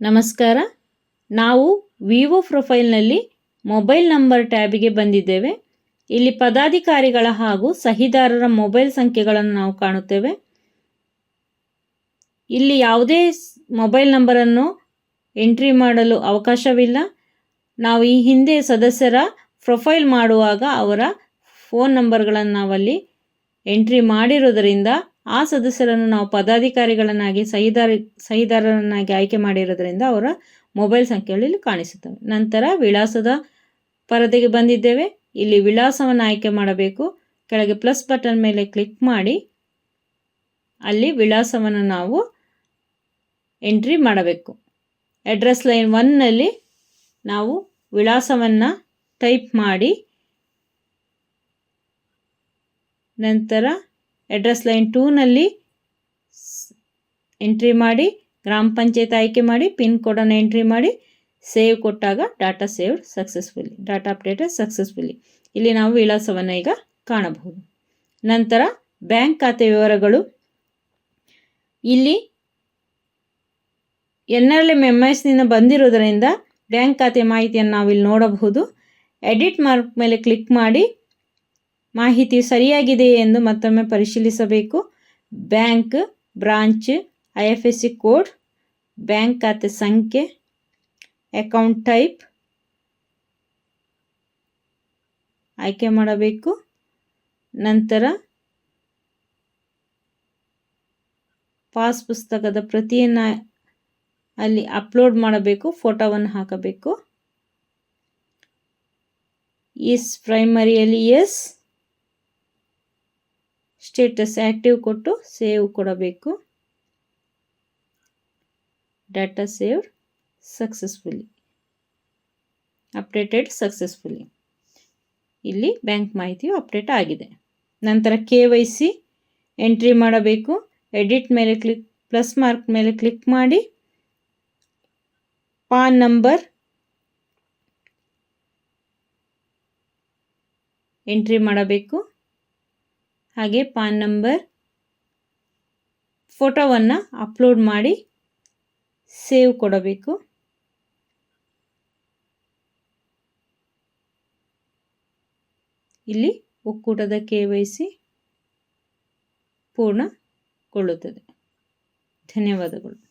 ನಮಸ್ಕಾರ. ನಾವು ವಿವೋ ಪ್ರೊಫೈಲ್ನಲ್ಲಿ ಮೊಬೈಲ್ ನಂಬರ್ ಟ್ಯಾಬಿಗೆ ಬಂದಿದ್ದೇವೆ. ಇಲ್ಲಿ ಪದಾಧಿಕಾರಿಗಳ ಹಾಗೂ ಸಹಿದಾರರ ಮೊಬೈಲ್ ಸಂಖ್ಯೆಗಳನ್ನು ನಾವು ಕಾಣುತ್ತೇವೆ. ಇಲ್ಲಿ ಯಾವುದೇ ಮೊಬೈಲ್ ನಂಬರನ್ನು ಎಂಟ್ರಿ ಮಾಡಲು ಅವಕಾಶವಿಲ್ಲ. ನಾವು ಈ ಹಿಂದೆ ಸದಸ್ಯರ ಪ್ರೊಫೈಲ್ ಮಾಡುವಾಗ ಅವರ ಫೋನ್ ನಂಬರ್ಗಳನ್ನು ನಾವಲ್ಲಿ ಎಂಟ್ರಿ ಮಾಡಿರೋದರಿಂದ ಆ ಸದಸ್ಯರನ್ನು ನಾವು ಪದಾಧಿಕಾರಿಗಳನ್ನಾಗಿ ಸಹಿದಾರ ಸಹಿದಾರರನ್ನಾಗಿ ಆಯ್ಕೆ ಮಾಡಿರೋದ್ರಿಂದ ಅವರ ಮೊಬೈಲ್ ಸಂಖ್ಯೆಗಳಲ್ಲಿ ಕಾಣಿಸುತ್ತವೆ. ನಂತರ ವಿಳಾಸದ ಪರದೆಗೆ ಬಂದಿದ್ದೇವೆ. ಇಲ್ಲಿ ವಿಳಾಸವನ್ನು ಆಯ್ಕೆ ಮಾಡಬೇಕು. ಕೆಳಗೆ ಪ್ಲಸ್ ಬಟನ್ ಮೇಲೆ ಕ್ಲಿಕ್ ಮಾಡಿ. ಅಲ್ಲಿ ವಿಳಾಸವನ್ನು ನಾವು ಎಂಟ್ರಿ ಮಾಡಬೇಕು. ಅಡ್ರೆಸ್ ಲೈನ್ ಒನ್ನಲ್ಲಿ ನಾವು ವಿಳಾಸವನ್ನು ಟೈಪ್ ಮಾಡಿ. ನಂತರ ಅಡ್ರೆಸ್ ಲೈನ್ ಟೂನಲ್ಲಿ ಎಂಟ್ರಿ ಮಾಡಿ, ಗ್ರಾಮ ಪಂಚಾಯತ್ ಆಯ್ಕೆ ಮಾಡಿ, ಪಿನ್ ಕೋಡನ್ನು ಎಂಟ್ರಿ ಮಾಡಿ ಸೇವ್ ಕೊಟ್ಟಾಗ data saved successfully data updated successfully ಇಲ್ಲಿ ನಾವು ವಿಳಾಸವನ್ನು ಈಗ ಕಾಣಬಹುದು. ನಂತರ ಬ್ಯಾಂಕ್ ಖಾತೆ ವಿವರಗಳು. ಇಲ್ಲಿ ಎನ್ ಆರ್ ಎಂ ಎಂ ಎಸ್ನಿಂದ ಬಂದಿರೋದರಿಂದ ಬ್ಯಾಂಕ್ ಖಾತೆ ಮಾಹಿತಿಯನ್ನು ನಾವಿಲ್ಲಿ ನೋಡಬಹುದು. ಎಡಿಟ್ ಮಾರ್ಕ್ ಮೇಲೆ ಕ್ಲಿಕ್ ಮಾಡಿ ಮಾಹಿತಿ ಸರಿಯಾಗಿದೆಯೇ ಎಂದು ಮತ್ತೊಮ್ಮೆ ಪರಿಶೀಲಿಸಬೇಕು. Bank branch, I F S C code, bank ಖಾತೆ ಸಂಖ್ಯೆ, ಅಕೌಂಟ್ ಟೈಪ್, ಆಯ್ಕೆ ಮಾಡಬೇಕು. ನಂತರ ಪಾಸ್ ಪುಸ್ತಕದ ಪ್ರತಿಯನ್ನು ಅಲ್ಲಿ ಅಪ್ಲೋಡ್ ಮಾಡಬೇಕು, ಫೋಟೋವನ್ನು ಹಾಕಬೇಕು. ಇಸ್ ಪ್ರೈಮರಿಯಲ್ಲಿ ಎಸ್ ಸ್ಟೇಟಸ್ ಆ್ಯಕ್ಟಿವ್ ಕೊಟ್ಟು ಸೇವ್ ಕೊಡಬೇಕು. Data save successfully updated successfully ಇಲ್ಲಿ ಬ್ಯಾಂಕ್ ಮಾಹಿತಿಯು ಅಪ್ಡೇಟ್ ಆಗಿದೆ. ನಂತರ ಕೆ ವೈ ಸಿ ಎಂಟ್ರಿ ಮಾಡಬೇಕು. ಎಡಿಟ್ ಮೇಲೆ ಕ್ಲಿಕ್ ಪ್ಲಸ್ ಮಾರ್ಕ್ ಮೇಲೆ ಕ್ಲಿಕ್ ಮಾಡಿ. ಪಾನ್ ನಂಬರ್ ಎಂಟ್ರಿ ಮಾಡಬೇಕು. ಹಾಗೆ ಪಾನ್ ನಂಬರ್ ಫೋಟೋವನ್ನು ಅಪ್ಲೋಡ್ ಮಾಡಿ ಸೇವ್ ಕೊಡಬೇಕು. ಇಲ್ಲಿ ಒಕ್ಕೂಟದ ಕೆ ವೈ ಸಿ ಪೂರ್ಣಗೊಳ್ಳುತ್ತದೆ. ಧನ್ಯವಾದಗಳು.